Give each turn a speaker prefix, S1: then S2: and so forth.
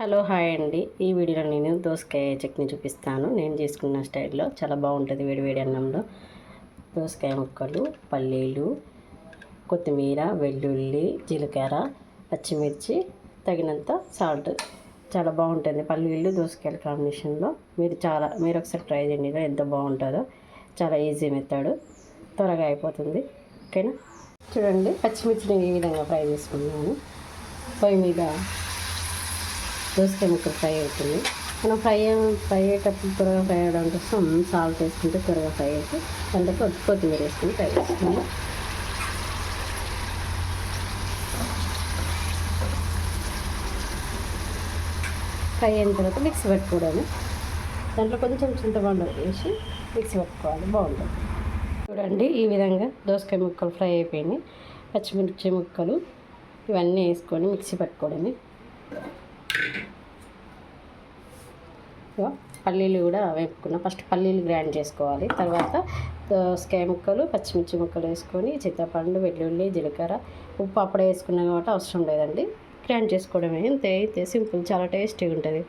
S1: Hello hi అండి. ఈ వీడియోలో నేను దోసకాయ చట్నీ చూపిస్తాను. నేను చేసుకున్న స్టైల్లో చాలా బాగుంటుంది వేడివేడి అన్నంలో. దోసకాయ ముక్కలు పల్లీలు కొత్తిమీర వెల్లుల్లి జీలకర్ర పచ్చిమిర్చి తగినంత సాల్ట్ చాలా బాగుంటుంది. పల్లీలు దోసకాయల కాంబినేషన్లో మీరు చాలా మీరు ఒకసారి ట్రై చేయండి. ఎంత బాగుంటుందో. చాలా ఈజీ మెథడ్ త్వరగా అయిపోతుంది. ఓకేనా? చూడండి. పచ్చిమిర్చిని ఈ విధంగా ఫ్రై చేసుకున్నాను. పొయ్యి మీద దోసకాయ ముక్కలు ఫ్రై అవుతుంది. మనం ఫ్రై ఫ్రై అయ్యేటప్పుడు త్వరగా ఫ్రై అవ్వడం కోసం సాల్ట్ వేసుకుంటే త్వరగా ఫ్రై అయితే దాంట్లో కొత్తి- కొత్తిమీర వేసుకుని ఫ్రై చేసుకుని ఫ్రై అయిన తర్వాత మిక్సీ పెట్టుకోవడము. దాంట్లో కొంచెం చింతపండు వేసి మిక్సీ పెట్టుకోవాలి. బాగుంటుంది. చూడండి ఈ విధంగా దోసకాయ ముక్కలు ఫ్రై అయిపోయినాయి. పచ్చిమిర్చి ముక్కలు ఇవన్నీ వేసుకొని మిక్సీ పెట్టుకోవడమే. పల్లీలు కూడా వేపుకున్నాం. ఫస్ట్ పల్లీలు గ్రైండ్ చేసుకోవాలి. తర్వాత దోసకాయ ముక్కలు పచ్చిమిర్చి ముక్కలు వేసుకొని చింతపండు వెల్లుల్లి జీలకర్ర ఉప్పు అప్పుడే వేసుకున్నాం కాబట్టి అవసరం లేదండి. గ్రైండ్ చేసుకోవడమే. అంతే అయితే సింపుల్ చాలా టేస్టీగా ఉంటుంది.